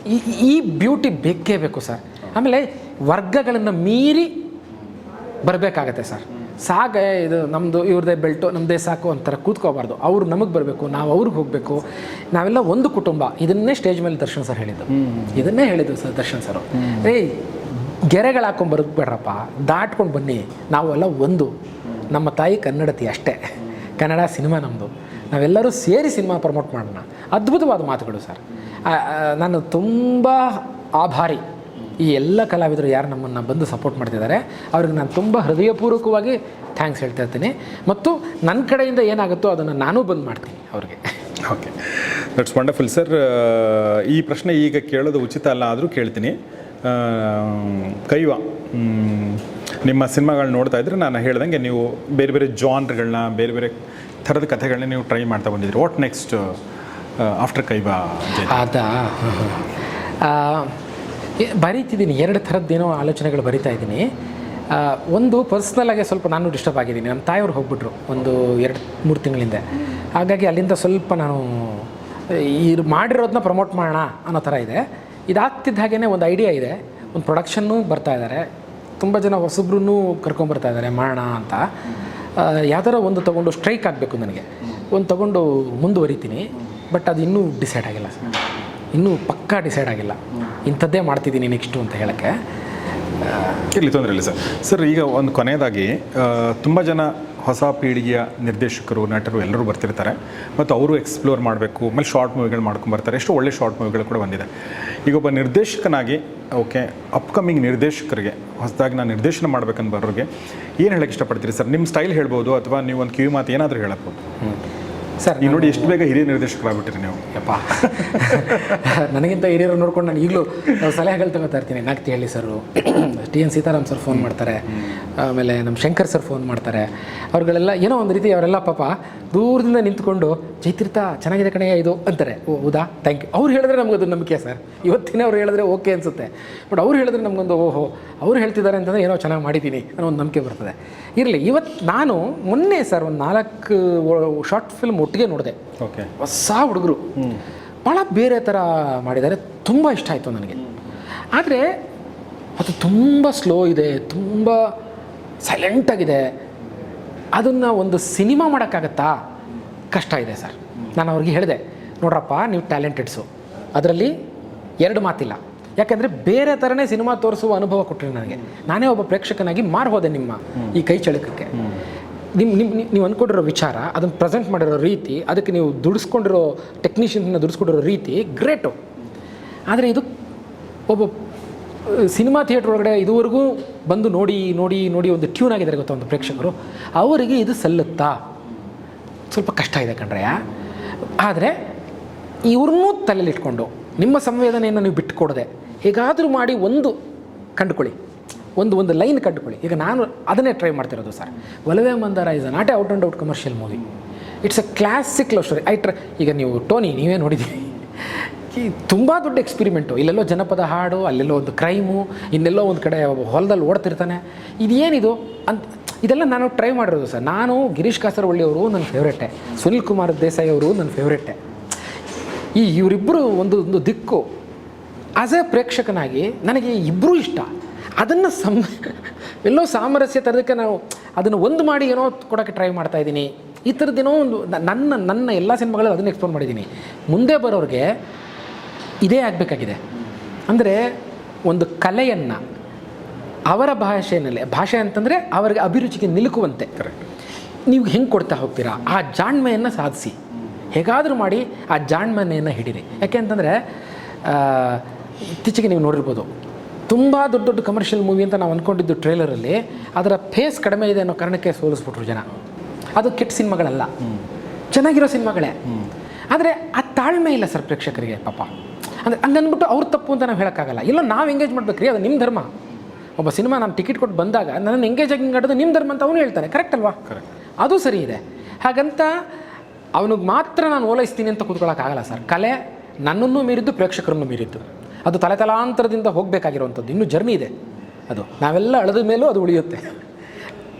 ಈ ಈ ಬ್ಯೂಟಿ ಬೇಕೇ ಬೇಕು ಸರ್. ಆಮೇಲೆ ವರ್ಗಗಳನ್ನು ಮೀರಿ ಬರಬೇಕಾಗತ್ತೆ ಸರ್. ಸಾಗ ಇದು ನಮ್ಮದು ಇವ್ರದೇ ಬೆಲ್ಟು ನಮ್ಮದೇ ಸಾಕು ಅಂತಾರೆ ಕೂತ್ಕೋಬಾರ್ದು. ಅವ್ರು ನಮಗೆ ಬರಬೇಕು ನಾವು ಅವ್ರಿಗೆ ಹೋಗಬೇಕು. ನಾವೆಲ್ಲ ಒಂದು ಕುಟುಂಬ. ಇದನ್ನೇ ಸ್ಟೇಜ್ ಮೇಲೆ ದರ್ಶನ್ ಸರ್ ಹೇಳಿದ್ದು. ಇದನ್ನೇ ಹೇಳಿದ್ದು ಸರ್ ದರ್ಶನ್ ಸರ್ ಏಯ್ ಗೆರೆಗಳು ಹಾಕೊಂಡು ಬರಬೇಡ್ರಪ್ಪ. ದಾಟ್ಕೊಂಡು ಬನ್ನಿ. ನಾವೆಲ್ಲ ಒಂದು. ನಮ್ಮ ತಾಯಿ ಕನ್ನಡತಿ ಅಷ್ಟೇ. ಕನ್ನಡ ಸಿನಿಮಾ ನಮ್ಮದು ನಾವೆಲ್ಲರೂ ಸೇರಿ ಸಿನಿಮಾ ಪ್ರಮೋಟ್ ಮಾಡೋಣ. ಅದ್ಭುತವಾದ ಮಾತುಗಳು ಸರ್. ನಾನು ತುಂಬ ಆಭಾರಿ ಈ ಎಲ್ಲ ಕಲಾವಿದರು ಯಾರು ನಮ್ಮನ್ನು ಬಂದು ಸಪೋರ್ಟ್ ಮಾಡ್ತಿದ್ದಾರೆ. ಅವ್ರಿಗೆ ನಾನು ತುಂಬ ಹೃದಯಪೂರ್ವಕವಾಗಿ ಥ್ಯಾಂಕ್ಸ್ ಹೇಳ್ತಾ ಇರ್ತೀನಿ. ಮತ್ತು ನನ್ನ ಕಡೆಯಿಂದ ಏನಾಗುತ್ತೋ ಅದನ್ನು ನಾನು ಬಂದು ಮಾಡ್ತೀನಿ ಅವ್ರಿಗೆ. ಓಕೆ ದಟ್ಸ್ ವಂಡರ್ಫುಲ್ ಸರ್ ಈ ಪ್ರಶ್ನೆ ಈಗ ಕೇಳೋದು ಉಚಿತ ಅಲ್ಲ ಆದರೂ ಕೇಳ್ತೀನಿ. ಕೈವ ನಿಮ್ಮ ಸಿನಿಮಾಗಳನ್ನ ನೋಡ್ತಾ ಇದ್ರೆ ನಾನು ಹೇಳ್ದಂಗೆ ನೀವು ಬೇರೆ ಬೇರೆ ಜಾನ್ರ್ಗಳನ್ನ ಬೇರೆ ಬೇರೆ ಥರದ ಕಥೆಗಳನ್ನ ನೀವು ಟ್ರೈ ಮಾಡ್ತಾ ಬಂದಿದ್ರಿ. What next after Kaiva? ಅದ? ಬರೀತಿದ್ದೀನಿ. ಎರಡು ಥರದ್ದೇನೋ ಆಲೋಚನೆಗಳು ಬರಿತಾ ಇದ್ದೀನಿ. ಒಂದು ಪರ್ಸ್ನಲಾಗೆ ಸ್ವಲ್ಪ ನಾನು ಡಿಸ್ಟರ್ಬ್ ಆಗಿದ್ದೀನಿ. ನಮ್ಮ ತಾಯಿಯವ್ರು ಹೋಗ್ಬಿಟ್ರು ಒಂದು ಎರಡು, ಮೂರು ತಿಂಗಳಿಂದ. ಹಾಗಾಗಿ ಅಲ್ಲಿಂದ ಸ್ವಲ್ಪ ನಾನು, ಈ ಮಾಡಿರೋದನ್ನ ಪ್ರಮೋಟ್ ಮಾಡೋಣ ಅನ್ನೋ ಥರ ಇದೆ. ಇದಾಗ್ತಿದ್ದ ಹಾಗೇ ಒಂದು ಐಡಿಯಾ ಇದೆ. ಒಂದು ಪ್ರೊಡಕ್ಷನ್ನು ಬರ್ತಾ ಇದ್ದಾರೆ ತುಂಬ ಜನ ಹೊಸಬ್ರು ಕರ್ಕೊಂಬರ್ತಾ ಇದ್ದಾರೆ ಮಾಡೋಣ ಅಂತ. ಯಾವ್ದಾರ ಒಂದು ತೊಗೊಂಡು ಸ್ಟ್ರೈಕ್ ಆಗಬೇಕು ನನಗೆ. ಒಂದು ತೊಗೊಂಡು ಮುಂದುವರಿತೀನಿ ಬಟ್ ಅದು ಇನ್ನೂ ಡಿಸೈಡ್ ಆಗಿಲ್ಲ. ಸರ್ ಇನ್ನೂ ಪಕ್ಕಾ ಡಿಸೈಡ್ ಆಗಿಲ್ಲ. ಇಂಥದ್ದೇ ಮಾಡ್ತಿದ್ದೀನಿ ನೆಕ್ಸ್ಟು ಅಂತ ಹೇಳೋಕ್ಕೆ. ಇಲ್ಲಿ ತೊಂದರೆ ಇಲ್ಲ ಸರ್. ಸರ್, ಈಗ ಒಂದು ಕೊನೆಯದಾಗಿ ತುಂಬ ಜನ ಹೊಸ ಪೀಳಿಗೆಯ ನಿರ್ದೇಶಕರು, ನಟರು ಎಲ್ಲರೂ ಬರ್ತಿರ್ತಾರೆ. ಮತ್ತು ಅವರು ಎಕ್ಸ್ಪ್ಲೋರ್ ಮಾಡಬೇಕು, ಆಮೇಲೆ ಶಾರ್ಟ್ ಮೂವಿಗಳು ಮಾಡ್ಕೊಂಬರ್ತಾರೆ ಎಷ್ಟು ಒಳ್ಳೆ ಶಾರ್ಟ್ ಮೂವಿಗಳು ಕೂಡ ಬಂದಿದೆ. ಈಗ ಒಬ್ಬ ನಿರ್ದೇಶಕನಾಗಿ, ಓಕೆ ಅಪ್ಕಮಿಂಗ್ ನಿರ್ದೇಶಕರಿಗೆ, ಹೊಸದಾಗಿ ನಾನು ನಿರ್ದೇಶನ ಮಾಡ್ಬೇಕಂತ ಬರೋರಿಗೆ ಏನು ಹೇಳಕ್ಕೆ ಇಷ್ಟಪಡ್ತೀರಿ ಸರ್? ನಿಮ್ಮ ಸ್ಟೈಲ್ ಹೇಳ್ಬೋದು ಅಥವಾ ನೀವು ಒಂದು ಕಿವಿ ಮಾತು ಏನಾದರೂ ಹೇಳಬಹುದು ಸರ್ ನೀವು ನೋಡಿ ಎಷ್ಟು ಬೇಗ ಹಿರಿಯ ನಿರ್ದೇಶಕರಾಗ್ಬಿಟ್ಟಿರಿ ನೀವು. ಯಪ್ಪ. ನನಗಿಂತ ಹಿರಿಯರು ನೋಡ್ಕೊಂಡು ನಾನು ಈಗಲೂ ಸಲಹೆಗಳು ತಗೋತಾ ಇರ್ತೀನಿ. ನಾಕ್ ಹೇಳಿ sir T N Seetharam sir phone ಮಾಡ್ತಾರೆ. ಆಮೇಲೆ ನಮ್ಮ ಶಂಕರ್ ಸರ್ ಫೋನ್ ಮಾಡ್ತಾರೆ. ಅವ್ರುಗಳೆಲ್ಲ ಏನೋ ಒಂದು ರೀತಿ ಅವರೆಲ್ಲ ಪಾಪ ದೂರದಿಂದ ನಿಂತ್ಕೊಂಡು ಚೈತ್ರಿತ ಚೆನ್ನಾಗಿದೆ ಕಣೆಯ ಇದು? ಅಂತಾರೆ. ಓ ಹೌದಾ? ಥ್ಯಾಂಕ್ ಯು ಅವ್ರು ಹೇಳಿದ್ರೆ ನಮಗದು ನಂಬಿಕೆ ಸರ್. ಇವತ್ತಿನ ಅವ್ರು ಹೇಳಿದ್ರೆ ಓಕೆ ಅನಿಸುತ್ತೆ. ಬಟ್ ಅವ್ರು ಹೇಳಿದ್ರೆ ನಮಗೊಂದು ಓಹೋ ಅವ್ರು ಹೇಳ್ತಿದ್ದಾರೆ ಅಂತಂದರೆ ಏನೋ ಚೆನ್ನಾಗಿ ಮಾಡಿದ್ದೀನಿ ಅನ್ನೋ ಒಂದು ನಂಬಿಕೆ ಬರ್ತದೆ. ಇರಲಿ ಇವತ್ತು ನಾನು ಮೊನ್ನೆ ಸರ್ ಒಂದು ನಾಲ್ಕು ಶಾರ್ಟ್ ಫಿಲ್ಮ್ ಒಟ್ಟಿಗೆ ನೋಡಿದೆ. ಓಕೆ. ಹೊಸ ಹುಡುಗರು. ಭಾಳ ಬೇರೆ ಥರ ಮಾಡಿದ್ದಾರೆ. ತುಂಬ ಇಷ್ಟ ಆಯಿತು ನನಗೆ. ಆದರೆ ಅದು ತುಂಬ ಸ್ಲೋ ಇದೆ ತುಂಬ ಸೈಲೆಂಟಾಗಿದೆ ಅದನ್ನು ಒಂದು ಸಿನಿಮಾ ಮಾಡೋಕ್ಕಾಗತ್ತಾ? ಕಷ್ಟ ಇದೆ ಸರ್. ನಾನು ಅವ್ರಿಗೆ ಹೇಳಿದೆ ನೋಡ್ರಪ್ಪ ನೀವು ಟ್ಯಾಲೆಂಟೆಡ್ಸು ಅದರಲ್ಲಿ ಎರಡು ಮಾತಿಲ್ಲ. ಯಾಕೆಂದರೆ ಬೇರೆ ಥರನೇ ಸಿನಿಮಾ ತೋರಿಸುವ ಅನುಭವ ಕೊಟ್ಟರೆ ನನಗೆ. ನಾನೇ ಒಬ್ಬ ಪ್ರೇಕ್ಷಕನಾಗಿ ಮಾರ್ಬೋದೆ ನಿಮ್ಮ ಈ ಕೈ ಚಳಕಕ್ಕೆ. ನಿಮ್ಮ ನಿಮ್ಮ ನೀವು ಅಂದ್ಕೊಂಡಿರೋ ವಿಚಾರ, ಅದನ್ನು ಪ್ರೆಸೆಂಟ್ ಮಾಡಿರೋ ರೀತಿ, ಅದಕ್ಕೆ ನೀವು ದುಡಿಸ್ಕೊಂಡಿರೋ ಟೆಕ್ನಿಷಿಯನ್ನ ದುಡಿಸ್ಕೊಂಡಿರೋ ರೀತಿ ಗ್ರೇಟು ಆದರೆ ಇದು ಒಬ್ಬ ಸಿನಿಮಾ ಥಿಯೇಟರ್ ಒಳಗಡೆ ಇದುವರೆಗೂ ಬಂದು ನೋಡಿ ನೋಡಿ ನೋಡಿ ಒಂದು ಟ್ಯೂನ್ ಆಗಿದ್ದಾರೆ ಗೊತ್ತಾ ಒಂದು ಪ್ರೇಕ್ಷಕರು? ಅವರಿಗೆ ಇದು ಸಲ್ಲುತ್ತಾ? ಸ್ವಲ್ಪ ಕಷ್ಟ ಇದೆ ಕಣ್ರಯ್ಯ ಆದರೆ ಇವ್ರನ್ನೂ ತಲೆಯಲ್ಲಿಟ್ಕೊಂಡು ನಿಮ್ಮ ಸಂವೇದನೆಯನ್ನು ನೀವು ಬಿಟ್ಟುಕೊಡದೆ ಹೇಗಾದರೂ ಮಾಡಿ ಒಂದು ಕಂಡುಕೊಳ್ಳಿ. ಒಂದು ಒಂದು ಲೈನ್ ಕಟ್ಕೊಳ್ಳಿ. ಈಗ ನಾನು ಅದನ್ನೇ ಟ್ರೈ ಮಾಡ್ತಿರೋದು sir. Olave Mandara is not a out and out commercial movie it's a classic love story I ಟ್ರ ಈಗ ನೀವು ಟೋನಿ ನೀವೇ ನೋಡಿದ್ದೀರಿ. ಈ ತುಂಬ ದೊಡ್ಡ ಎಕ್ಸ್ಪಿರಿಮೆಂಟು ಇಲ್ಲೆಲ್ಲೋ ಜನಪದ ಹಾಡು, ಅಲ್ಲೆಲ್ಲೋ ಒಂದು ಕ್ರೈಮು ಇನ್ನೆಲ್ಲೋ ಒಂದು ಕಡೆ ಹೊಲದಲ್ಲಿ ಓಡ್ತಿರ್ತಾನೆ. ಇದೇನಿದು? ಅಂತ ಇದೆಲ್ಲ ನಾನು ಟ್ರೈ ಮಾಡಿರೋದು ಸರ್. ನಾನು ಗಿರೀಶ್ ಕಾಸರವಳ್ಳಿ ಅವರು ನನ್ನ ಫೇವ್ರೇಟೆ ಸುನಿಲ್ ಕುಮಾರ್ ದೇಸಾಯಿ ಅವರು ನನ್ನ ಫೇವ್ರೇಟೆ ಈ ಇವರಿಬ್ಬರು ಒಂದು ಒಂದು ದಿಕ್ಕು. ಆಸ್ ಎ ಪ್ರೇಕ್ಷಕನಾಗಿ ನನಗೆ ಇಬ್ಬರೂ ಇಷ್ಟ. ಅದನ್ನು ಸಮ ಎಲ್ಲೋ ಸಾಮರಸ್ಯ ತರೋದಕ್ಕೆ ನಾವು ಅದನ್ನು ಒಂದು ಮಾಡಿ ಏನೋ ಕೊಡೋಕ್ಕೆ ಟ್ರೈ ಮಾಡ್ತಾ ಇದ್ದೀನಿ. ಈ ಥರದ್ದೇನೋ ಒಂದು ನನ್ನ ನನ್ನ ಎಲ್ಲ ಸಿನಿಮಾಗಳಲ್ಲಿ ಅದನ್ನು ಎಕ್ಸ್ಪ್ಲೋರ್ ಮಾಡಿದ್ದೀನಿ. ಮುಂದೆ ಬರೋರಿಗೆ ಇದೇ ಆಗಬೇಕಾಗಿದೆ. ಅಂದರೆ ಒಂದು ಕಲೆಯನ್ನು ಅವರ ಭಾಷೆಯಲ್ಲಿ ಭಾಷೆ ಅಂತಂದರೆ ಅವರಿಗೆ ಅಭಿರುಚಿಗೆ ನಿಲುಕುವಂತೆ. ನೀವು ಹೆಂಗೆ ಕೊಡ್ತಾ ಹೋಗ್ತೀರಾ? ಆ ಜಾಣ್ಮೆಯನ್ನು ಸಾಧಿಸಿ. ಹೇಗಾದರೂ ಮಾಡಿ ಆ ಜಾಣ್ಮೆಯನ್ನು ಹಿಡೀರಿ. ಯಾಕೆ ಅಂತಂದರೆ ಇತ್ತೀಚೆಗೆ ನೀವು ನೋಡಿರ್ಬೋದು ತುಂಬ ದೊಡ್ಡ ದೊಡ್ಡ ಕಮರ್ಷಿಯಲ್ ಮೂವಿ ಅಂತ ನಾವು ಅಂದ್ಕೊಂಡಿದ್ದು ಟ್ರೇಲರಲ್ಲಿ ಅದರ ಫೇಸ್ ಕಡಿಮೆ ಇದೆ ಅನ್ನೋ ಕಾರಣಕ್ಕೆ ಸೋಲಿಸ್ಬಿಟ್ರು ಜನ. ಅದು ಕೆಟ್ಟ ಸಿನಿಮಾಗಳಲ್ಲ. ಚೆನ್ನಾಗಿರೋ ಸಿನಿಮಾಗಳೇ. ಆದರೆ ಆ ತಾಳ್ಮೆ ಇಲ್ಲ ಸರ್ ಪ್ರೇಕ್ಷಕರಿಗೆ ಪಾಪ. ಅಂದರೆ ಅಂದ್ಬಿಟ್ಟು ಅವ್ರ ತಪ್ಪು ಅಂತ ನಾವು ಹೇಳೋಕ್ಕಾಗಲ್ಲ. ಇಲ್ಲ ನಾವು ಎಂಗೇಜ್ ಮಾಡ್ಬೇಕ್ರಿ ಅದು ನಿಮ್ಮ ಧರ್ಮ. ಒಬ್ಬ ಸಿನಿಮಾ ನಾನು ಟಿಕೆಟ್ ಕೊಟ್ಟು ಬಂದಾಗ ನನ್ನ ಎಂಗೇಜ್ ಆಗಿ ಆಡೋದು ನಿಮ್ಮ ಧರ್ಮ ಅಂತ ಅವನು ಹೇಳ್ತಾನೆ ಕರೆಕ್ಟ್ ಅಲ್ವಾ. ಅದು ಸರಿ ಇದೆ. ಹಾಗಂತ ಅವನಿಗೆ ಮಾತ್ರ ನಾನು ಓಲೈಸ್ತೀನಿ ಅಂತ ಕೂತ್ಕೊಳ್ಳೋಕ್ಕಾಗಲ್ಲ ಸರ್. ಕಲೆ ನನ್ನನ್ನು ಮೀರಿದ್ದು ಪ್ರೇಕ್ಷಕರನ್ನು ಮೀರಿದ್ದು. ಅದು ತಲೆತಲಾಂತರದಿಂದ ಹೋಗಬೇಕಾಗಿರುವಂಥದ್ದು. ಇನ್ನೂ ಜರ್ನಿ ಇದೆ ಅದು. ನಾವೆಲ್ಲ ಅಳೆದ ಮೇಲೂ ಅದು ಉಳಿಯುತ್ತೆ.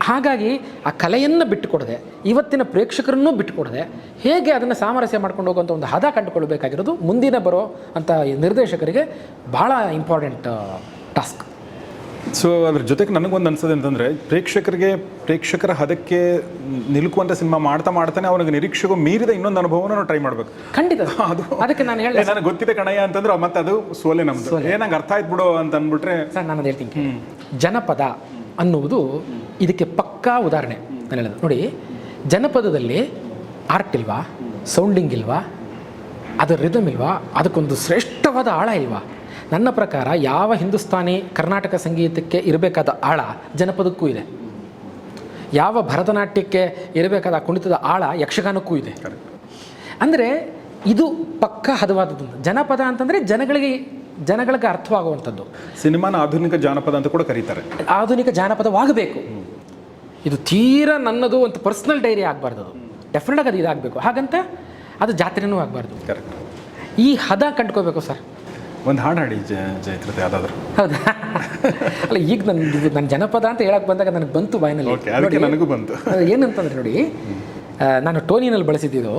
ಹಾಗಾಗಿ ಆ ಕಲೆಯನ್ನು ಬಿಟ್ಟುಕೊಡದೆ, ಇವತ್ತಿನ ಪ್ರೇಕ್ಷಕರನ್ನೂ ಬಿಟ್ಟುಕೊಡದೆ, ಹೇಗೆ ಅದನ್ನು ಸಾಮರಸ್ಯ ಮಾಡ್ಕೊಂಡು ಹೋಗುವಂಥ ಒಂದು ಹದ ಕಂಡುಕೊಳ್ಬೇಕಾಗಿರೋದು ಮುಂದಿನ ಬರೋ ಅಂಥ ನಿರ್ದೇಶಕರಿಗೆ ಭಾಳ ಇಂಪಾರ್ಟೆಂಟ್ ಟಾಸ್ಕ್ ಸೊ ಅದ್ರ ಜೊತೆಗೆ ನನಗೊಂದು ಅನ್ಸೋದು ಅಂತಂದರೆ ಪ್ರೇಕ್ಷಕರಿಗೆ ಪ್ರೇಕ್ಷಕರ ಹದಕ್ಕೆ ನಿಲುಕುವಂಥ ಸಿನಿಮಾ ಮಾಡ್ತಾ ಮಾಡ್ತಾನೆ ಅವನಿಗೆ ನಿರೀಕ್ಷೆಗೂ ಮೀರಿದ ಇನ್ನೊಂದು ಅನುಭವನ ನಾವು ಟ್ರೈ ಮಾಡಬೇಕು. ಖಂಡಿತ. ಅದು ಅದಕ್ಕೆ ನಾನು ಹೇಳಿದೆ. ನನಗೆ ಗೊತ್ತಿದೆ ಕಣಯ್ಯ ಅಂತಂದ್ರೆ ಮತ್ತೆ ಅದು ಸೋಲೆ ನಮ್ದು. ಏನಂಗೆ ನಂಗೆ ಅರ್ಥ ಆಯ್ತು ಬಿಡು ಅಂತ ಅಂದ್ಬಿಟ್ರೆ ಸರ್ ನಾನು ಹೇಳ್ತೀನಿ ಜನಪದ ಅನ್ನುವುದು ಇದಕ್ಕೆ ಪಕ್ಕಾ ಉದಾಹರಣೆ ನಾನು ಹೇಳೋದು. ನೋಡಿ ಜನಪದದಲ್ಲಿ ಆರ್ಟ್ ಇಲ್ವಾ ಸೌಂಡಿಂಗ್ ಇಲ್ವಾ ಅದರ ರಿದಮ್ ಇಲ್ವಾ ಅದಕ್ಕೊಂದು ಶ್ರೇಷ್ಠವಾದ ಆಳ ಇಲ್ವಾ? ನನ್ನ ಪ್ರಕಾರ ಯಾವ ಹಿಂದೂಸ್ತಾನಿ ಕರ್ನಾಟಕ ಸಂಗೀತಕ್ಕೆ ಇರಬೇಕಾದ ಆಳ ಜನಪದಕ್ಕೂ ಇದೆ. ಯಾವ ಭರತನಾಟ್ಯಕ್ಕೆ ಇರಬೇಕಾದ ಕುಣಿತದ ಆಳ ಯಕ್ಷಗಾನಕ್ಕೂ ಇದೆ. ಅಂದರೆ ಇದು ಪಕ್ಕ ಹದವಾದದ್ದು. ಜನಪದ ಅಂತಂದರೆ ಜನಗಳಿಗೆ ಜನಗಳಿಗೆ ಅರ್ಥವಾಗುವಂಥದ್ದು. ಸಿನಿಮಾನ ಆಧುನಿಕ ಜಾನಪದ ಅಂತ ಕೂಡ ಕರೀತಾರೆ. ಆಧುನಿಕ ಜಾನಪದವಾಗಬೇಕು. ಇದು ತೀರಾ ನನ್ನದು ಒಂದು ಪರ್ಸ್ನಲ್ ಡೈರಿ ಆಗಬಾರ್ದು ಅದು ಡೆಫಿನೆಟಾಗಿ ಅದು ಇದಾಗಬೇಕು. ಹಾಗಂತ ಅದು ಜಾತ್ರೆನೂ ಆಗಬಾರ್ದು. ಕರೆಕ್ಟ್ ಈ ಹದ ಕಂಡ್ಕೋಬೇಕು ಸರ್. ಒಂದು ಹಾಡು ಹಾಡಿ ಜ ಜೈತ್ರತೆ ಯಾವುದಾದ್ರು. ಹೌದಾ? ಅಲ್ಲ ಈಗ ನನ್ನ ನನ್ನ ಜನಪದ ಅಂತ ಹೇಳಕ್ಕೆ ಬಂದಾಗ ನನಗೆ ಬಂತು ಬಾಯಿನಲ್ಲಿ. ಓಕೆ ಅದಕ್ಕೆ ನನಗೂ ಬಂತು. ಏನಂತಂದ್ರೆ ನೋಡಿ ನಾನು ಟೋನಿನಲ್ಲಿ ಬಳಸಿದ್ದು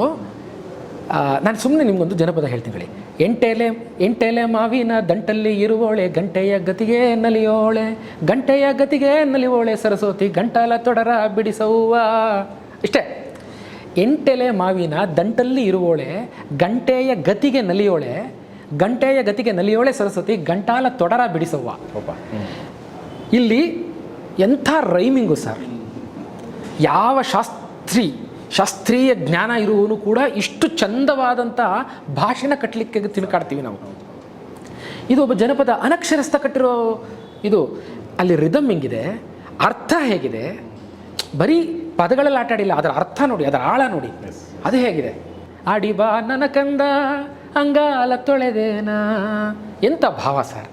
ನಾನು ಸುಮ್ಮನೆ ನಿಮಗೊಂದು ಜನಪದ ಹೇಳ್ತೀನಿ ಹೇಳಿ. ಎಂಟೆಲೆ ಎಂಟೆಲೆ ಮಾವಿನ ದಂಟಲ್ಲಿ ಇರುವೋಳೆ ಗಂಟೆಯ ಗತಿಗೆ ನಲಿಯೋಳೆ ಗಂಟೆಯ ಗತಿಗೆ ನಲಿಯೋಳೆ ಸರಸ್ವತಿ ಗಂಟಾಲ ತೊಡರ ಬಿಡಿಸವ್ವ. ಇಷ್ಟೇ. ಎಂಟೆಲೆ ಮಾವಿನ ದಂಟಲ್ಲಿ ಇರುವೋಳೆ ಗಂಟೆಯ ಗತಿಗೆ ನಲಿಯೋಳೆ ಗಂಟೆಯ ಗತಿಗೆ ನಲಿಯೋಳೆ ಸರಸ್ವತಿ ಗಂಟಾಲ ತೊಡರ ಬಿಡಿಸುವ ಇಲ್ಲಿ ಎಂಥ ರೈಮಿಂಗು ಸರ್. ಯಾವ ಶಾಸ್ತ್ರಿ ಶಾಸ್ತ್ರೀಯ ಜ್ಞಾನ ಇರುವನು ಕೂಡ ಇಷ್ಟು ಚಂದವಾದಂಥ ಭಾಷಣ ಕಟ್ಟಲಿಕ್ಕೆ ತಿಳ್ಕಾಡ್ತೀವಿ ನಾವು. ಇದು ಒಬ್ಬ ಜನಪದ ಅನಕ್ಷರಸ್ಥ ಕಟ್ಟಿರೋ ಇದು. ಅಲ್ಲಿ ರಿದಮ್ ಹೆಂಗಿದೆ ಅರ್ಥ ಹೇಗಿದೆ ಬರೀ ಪದಗಳಲ್ಲಿ ಆಟಾಡಿಲ್ಲ ಅದರ ಅರ್ಥ ನೋಡಿ ಅದರ ಆಳ ನೋಡಿ. ಅದು ಹೇಗಿದೆ. ಆಡಿ ಬಾ ನನ್ನ ಕಂದ ಅಂಗಾಲ ತೊಳೆದೇನ ಎಂಥ ಭಾವ ಸರ್?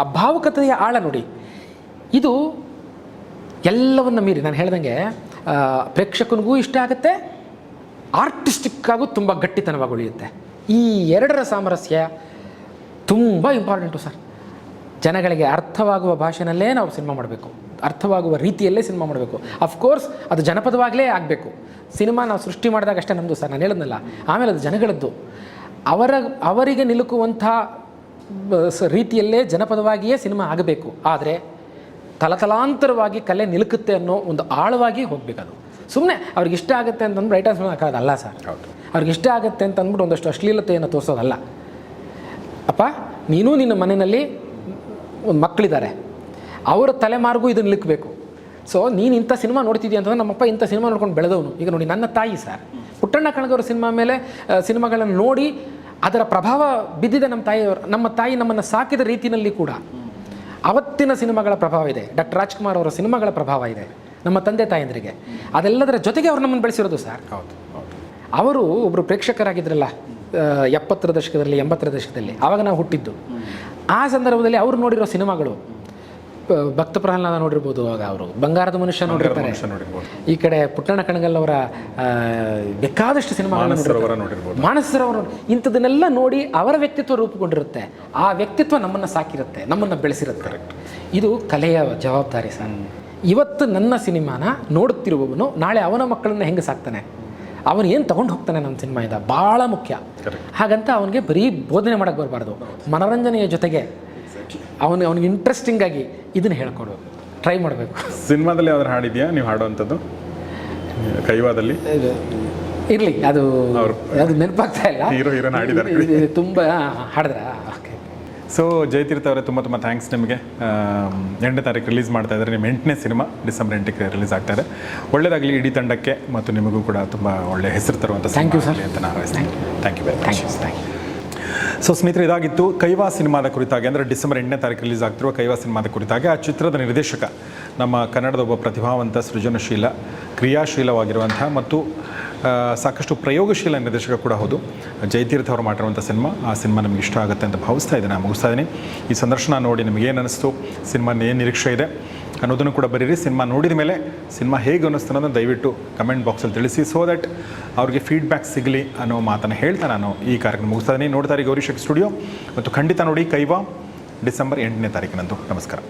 ಆ ಭಾವುಕತೆಯ ಆಳ ನೋಡಿ. ಇದು ಎಲ್ಲವನ್ನ ಮೀರಿ ನಾನು ಹೇಳ್ದಂಗೆ ಪ್ರೇಕ್ಷಕನಿಗೂ ಇಷ್ಟ ಆಗುತ್ತೆ ಆರ್ಟಿಸ್ಟಿಕ್ಕಾಗೂ ತುಂಬ ಗಟ್ಟಿತನವಾಗಿ ಉಳಿಯುತ್ತೆ. ಈ ಎರಡರ ಸಾಮರಸ್ಯ ತುಂಬ ಇಂಪಾರ್ಟೆಂಟು ಸರ್. ಜನಗಳಿಗೆ ಅರ್ಥವಾಗುವ ಭಾಷೆನಲ್ಲೇ ನಾವು ಸಿನಿಮಾ ಮಾಡಬೇಕು. ಅರ್ಥವಾಗುವ ರೀತಿಯಲ್ಲೇ ಸಿನಿಮಾ ಮಾಡಬೇಕು. ಅಫ್ಕೋರ್ಸ್ ಅದು ಜನಪದವಾಗಲೇ ಆಗಬೇಕು. ಸಿನಿಮಾ ನಾವು ಸೃಷ್ಟಿ ಮಾಡಿದಾಗ ಅಷ್ಟೇ ನಮ್ಮದು ಸರ್. ನಾನು ಹೇಳಿದ್ನಲ್ಲ, ಆಮೇಲೆ ಅದು ಜನಗಳದ್ದು. ಅವರ ಅವರಿಗೆ ನಿಲುಕುವಂಥ ರೀತಿಯಲ್ಲೇ ಜನಪದವಾಗಿಯೇ ಸಿನಿಮಾ ಆಗಬೇಕು. ಆದರೆ ತಲತಲಾಂತರವಾಗಿ ಕಲೆ ನಿಲುಕುತ್ತೆ ಅನ್ನೋ ಒಂದು ಆಳವಾಗಿ ಹೋಗಬೇಕದು. ಸುಮ್ಮನೆ ಅವ್ರಿಗೆ ಇಷ್ಟ ಆಗುತ್ತೆ ಅಂತಂದ್ರೆ ರೈಟರ್ಸ್ ಹಾಕೋದು ಅಲ್ಲ ಸರ್. ಅವ್ರಿಗೆ ಇಷ್ಟ ಆಗುತ್ತೆ ಅಂತ ಅಂದ್ಬಿಟ್ಟು ಒಂದಷ್ಟು ಅಶ್ಲೀಲತೆಯನ್ನು ತೋರಿಸೋದಲ್ಲ. ಅಪ್ಪ ನೀನು ನಿನ್ನ ಮನೆಯಲ್ಲಿ ಒಂದು ಮಕ್ಕಳಿದ್ದಾರೆ. ಅವರ ತಲೆಮಾರಿಗೂ ಇದು ನಿಲುಕಬೇಕು. ಸೊ ನೀನು ಇಂಥ ಸಿನಿಮಾ ನೋಡ್ತಿದ್ದೀಯ ಅಂತಂದ್ರೆ ನಮ್ಮಪ್ಪ ಇಂಥ ಸಿನಿಮಾ ನೋಡ್ಕೊಂಡು ಬೆಳೆದವನು. ಈಗ ನೋಡಿ ನನ್ನ ತಾಯಿ ಸರ್. ಪುಟ್ಟಣ್ಣ ಕಣಗವರ ಸಿನಿಮಾ ಮೇಲೆ ಸಿನಿಮಾಗಳನ್ನು ನೋಡಿ ಅದರ ಪ್ರಭಾವ ಬಿದ್ದಿದೆ ನಮ್ಮ ತಾಯಿಯವರು ನಮ್ಮ ತಾಯಿ ನಮ್ಮನ್ನು ಸಾಕಿದ ರೀತಿಯಲ್ಲಿ ಕೂಡ. ಅವತ್ತಿನ ಸಿನಿಮಾಗಳ ಪ್ರಭಾವ ಇದೆ. ಡಾಕ್ಟರ್ ರಾಜ್ಕುಮಾರ್ ಅವರ ಸಿನಿಮಾಗಳ ಪ್ರಭಾವ ಇದೆ. ನಮ್ಮ ತಂದೆ ತಾಯಂದಿರಿಗೆ. ಅದೆಲ್ಲದರ ಜೊತೆಗೆ ಅವ್ರು ನಮ್ಮನ್ನು ಬೆಳೆಸಿರೋದು ಸರ್. ಹೌದು ಅವರು ಒಬ್ಬರು ಪ್ರೇಕ್ಷಕರಾಗಿದ್ರಲ್ಲ ಎಪ್ಪತ್ತರ ದಶಕದಲ್ಲಿ ಎಂಬತ್ತರ ದಶಕದಲ್ಲಿ ಆವಾಗ ನಾವು ಹುಟ್ಟಿದ್ದು. ಆ ಸಂದರ್ಭದಲ್ಲಿ ಅವ್ರು ನೋಡಿರೋ ಸಿನಿಮಾಗಳು ಭಕ್ತ ಪ್ರಹ್ಲಾದ ನೋಡಿರ್ಬೋದು ಆಗ ಅವರು. ಬಂಗಾರದ ಮನುಷ್ಯ ನೋಡಿರ್ತಾರೆ. ಈ ಕಡೆ ಪುಟ್ಟಣ್ಣ ಕಣಗಲ್ ಅವರ ಬೇಕಾದಷ್ಟು ಸಿನಿಮಾಗಳನ್ನು ಮಾನಸರ ನೋಡಿರ್ಬೋದು. ಮಾನಸರವರು ಇಂಥದನ್ನೆಲ್ಲ ನೋಡಿ ಅವರ ವ್ಯಕ್ತಿತ್ವ ರೂಪುಗೊಂಡಿರುತ್ತೆ. ಆ ವ್ಯಕ್ತಿತ್ವ ನಮ್ಮನ್ನು ಸಾಕಿರುತ್ತೆ ನಮ್ಮನ್ನು ಬೆಳೆಸಿರುತ್ತೆ. ಇದು ಕಲೆಯ ಜವಾಬ್ದಾರಿ ಸರ್ ಇವತ್ತು ನನ್ನ ಸಿನಿಮಾನ ನೋಡುತ್ತಿರುವವನು ನಾಳೆ ಅವನ ಮಕ್ಕಳನ್ನ ಹೆಂಗೆ ಸಾಕ್ತಾನೆ? ಅವನು ಏನು ತಗೊಂಡು ಹೋಗ್ತಾನೆ ನನ್ನ ಇದ? ಭಾಳ ಮುಖ್ಯ. ಹಾಗಂತ ಅವನಿಗೆ ಬರೀ ಬೋಧನೆ ಮಾಡೋಕ್ಕೆ ಬರಬಾರ್ದು. ಮನೋರಂಜನೆಯ ಜೊತೆಗೆ ಅವನು ಅವ್ನಿಗೆ ಇಂಟ್ರೆಸ್ಟಿಂಗ್ ಆಗಿ ಇದನ್ನು ಹೇಳ್ಕೊಡು. ಟ್ರೈ ಮಾಡಬೇಕು. ಸಿನಿಮಾದಲ್ಲಿ ಯಾವ್ದಾರು ಹಾಡಿದ್ಯಾ? ನೀವು ಹಾಡುವಂಥದ್ದು? ಕೈವಾದಲ್ಲಿ? ಇರಲಿ ಅದು ಅದು ನೆನಪಾಗ್ತಾ ಇಲ್ಲ. ಹೀರೋ ಹೀರೋನ್ ಹಾಡಿದ್ದಾರೆ. ತುಂಬ ಹಾಡಿದ್ರ? ಓಕೆ ಸೊ ಜಯತೀರ್ಥ ಅವರೇ ತುಂಬ ತುಂಬ ಥ್ಯಾಂಕ್ಸ್ ನಿಮಗೆ. ಎಂಟನೇ ತಾರೀಕು ರಿಲೀಸ್ ಮಾಡ್ತಾ ಇದ್ದಾರೆ. ನಿಮ್ಮ ಎಂಟನೇ ಸಿನಿಮಾ ಡಿಸೆಂಬರ್ ಎಂಟಕ್ಕೆ ರಿಲೀಸ್ ಆಗ್ತಾ ಇದೆ. ಒಳ್ಳೆಯದಾಗಲಿ ಇಡೀ ತಂಡಕ್ಕೆ ಮತ್ತು ನಿಮಗೂ ಕೂಡ ತುಂಬ ಒಳ್ಳೆಯ ಹೆಸರು ತರುವಂಥ ಥ್ಯಾಂಕ್ ಯು ಸರ್ ಅಂತ ನಾನು thank you very much thank you thank you so ಸ್ನೇಹಿತರೆ, ಇದಾಗಿತ್ತು ಕೈವಾ ಸಿನಿಮಾದ ಕುರಿತಾಗಿ, ಅಂದರೆ ಡಿಸೆಂಬರ್ ಎಂಟನೇ ತಾರೀಕು ರಿಲೀಸ್ ಆಗ್ತಿರುವ ಕೈವಾ ಸಿನಿಮಾದ ಕುರಿತಾಗಿ ಆ ಚಿತ್ರದ ನಿರ್ದೇಶಕ, ನಮ್ಮ ಕನ್ನಡದ ಒಬ್ಬ ಪ್ರತಿಭಾವಂತ ಸೃಜನಶೀಲ ಕ್ರಿಯಾಶೀಲವಾಗಿರುವಂಥ ಮತ್ತು ಸಾಕಷ್ಟು ಪ್ರಯೋಗಶೀಲ ನಿರ್ದೇಶಕ ಕೂಡ ಹೌದು. ಜಯತೀರ್ಥ ಅವರು ಮಾಡಿರುವಂಥ ಸಿನಿಮಾ, ಆ ಸಿನಿಮಾ ನಮಗೆ ಇಷ್ಟ ಆಗುತ್ತೆ ಅಂತ ಭಾವಿಸ್ತಾ ಇದ್ದೇನೆ ಮುಗಿಸ್ತಾ ಇದ್ದೀನಿ. ಈ ಸಂದರ್ಶನ ನೋಡಿ ನಿಮಗೇನು ಅನ್ನಿಸ್ತು ಸಿನಿಮಾ ಏನು ನಿರೀಕ್ಷೆ ಇದೆ? ಅನ್ನೋದನ್ನು ಕೂಡ ಬರೀರಿ. ಸಿನಿಮಾ ನೋಡಿದ ಮೇಲೆ ಸಿನಿಮಾ ಹೇಗೆ ಅನ್ನಿಸ್ತು ಅನ್ನೋದನ್ನು ದಯವಿಟ್ಟು ಕಮೆಂಟ್ ಬಾಕ್ಸಲ್ಲಿ ತಿಳಿಸಿ ಸೊ ದಟ್ ಅವ್ರಿಗೆ ಫೀಡ್ಬ್ಯಾಕ್ ಸಿಗಲಿ ಅನ್ನೋ ಮಾತನ್ನು ಹೇಳ್ತಾ ನಾನು ಈ ಕಾರ್ಯಕ್ರಮ ಮುಗಿಸ್ತಾ ಇದ್ದೀನಿ ನೋಡ್ತಾರೆ ಗೌರಿಶಕ್ ಸ್ಟುಡಿಯೋ ಮತ್ತು ಖಂಡಿತ ನೋಡಿ ಕೈವಾ ಡಿಸೆಂಬರ್ ಎಂಟನೇ ತಾರೀಕಿನಂದು. ನಮಸ್ಕಾರ.